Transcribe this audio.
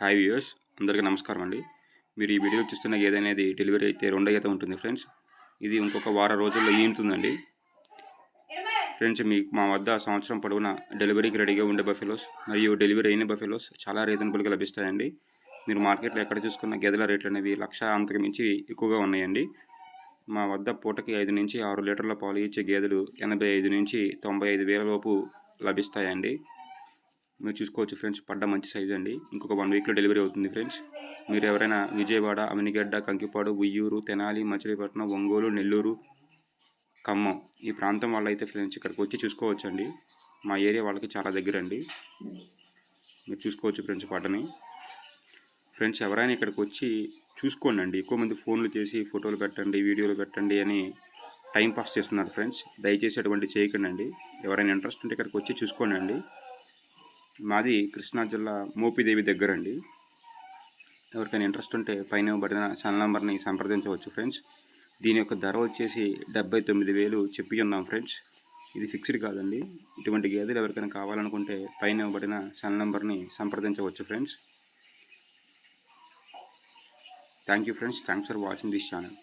Hi viewers అందరికీ నమస్కారం అండి. మీరు ఈ వీడియో చూస్తున్న గేదె అనేది డెలివరీ అయితే రెండో ఈత ఉంటుంది ఫ్రెండ్స్. ఇది ఇంకొక వారం రోజుల్లో ఈనుతుందండి. ఫ్రెండ్స్ మీకు మా వద్ద సంవత్సరం పొడవునా డెలివరీకి రెడీగా ఉండే బఫెలోస్ మరియు డెలివరీ అయిన బఫెలోస్ చాలా రీజనబుల్గా లభిస్తాయండి. మీరు మార్కెట్లో ఎక్కడ చూసుకున్న గేదెల రేట్లు అనేవి లక్ష అంతకు మించి ఎక్కువగా ఉన్నాయండి. మా వద్ద పూటకి ఐదు నుంచి ఆరు లీటర్ల పాలు ఇచ్చే గేదెలు ఎనభై ఐదు నుంచి తొంభై ఐదు వేల లోపు లభిస్తాయండి. మీరు చూసుకోవచ్చు ఫ్రెండ్స్ పడ్డ మంచి సైజ్ అండి. ఇంకొక వన్ వీక్లో డెలివరీ అవుతుంది ఫ్రెండ్స్. మీరు ఎవరైనా విజయవాడ అమినిగడ్డ కంకిపాడు ఉయ్యూరు తెనాలి మచిలీపట్నం ఒంగోలు నెల్లూరు ఖమ్మం ఈ ప్రాంతం వాళ్ళైతే ఫ్రెండ్స్ ఇక్కడికి వచ్చి చూసుకోవచ్చండి. మా ఏరియా వాళ్ళకి చాలా దగ్గర అండి మీరు చూసుకోవచ్చు ఫ్రెండ్స్ పడ్డని. ఫ్రెండ్స్ ఎవరైనా ఇక్కడికి వచ్చి చూసుకోండి అండి ఎక్కువ మంది ఫోన్లు చేసి ఫోటోలు పెట్టండి వీడియోలు పెట్టండి అని టైం పాస్ చేస్తున్నారు ఫ్రెండ్స్. దయచేసి అటువంటి చేయకండి. ఎవరైనా ఇంట్రెస్ట్ ఉంటే ఇక్కడికి వచ్చి చూసుకోండి అండి మాది కృష్ణా జిల్లా మోపిదేవి దగ్గర అండి ఎవరికైనా ఇంట్రెస్ట్ ఉంటే పైన ఇవ్వబడిన ఛానల్ నెంబర్ని సంప్రదించవచ్చు ఫ్రెండ్స్. దీని యొక్క ధర వచ్చేసి డెబ్బై తొమ్మిది వేలు చెప్పి ఉన్నాం ఫ్రెండ్స్. ఇది ఫిక్స్డ్ కాదండి. ఇటువంటి గేదెలు ఎవరికైనా కావాలనుకుంటే పైన ఇవ్వబడిన ఛానల్ నెంబర్ని సంప్రదించవచ్చు friends. Thank you friends thanks for watching this channel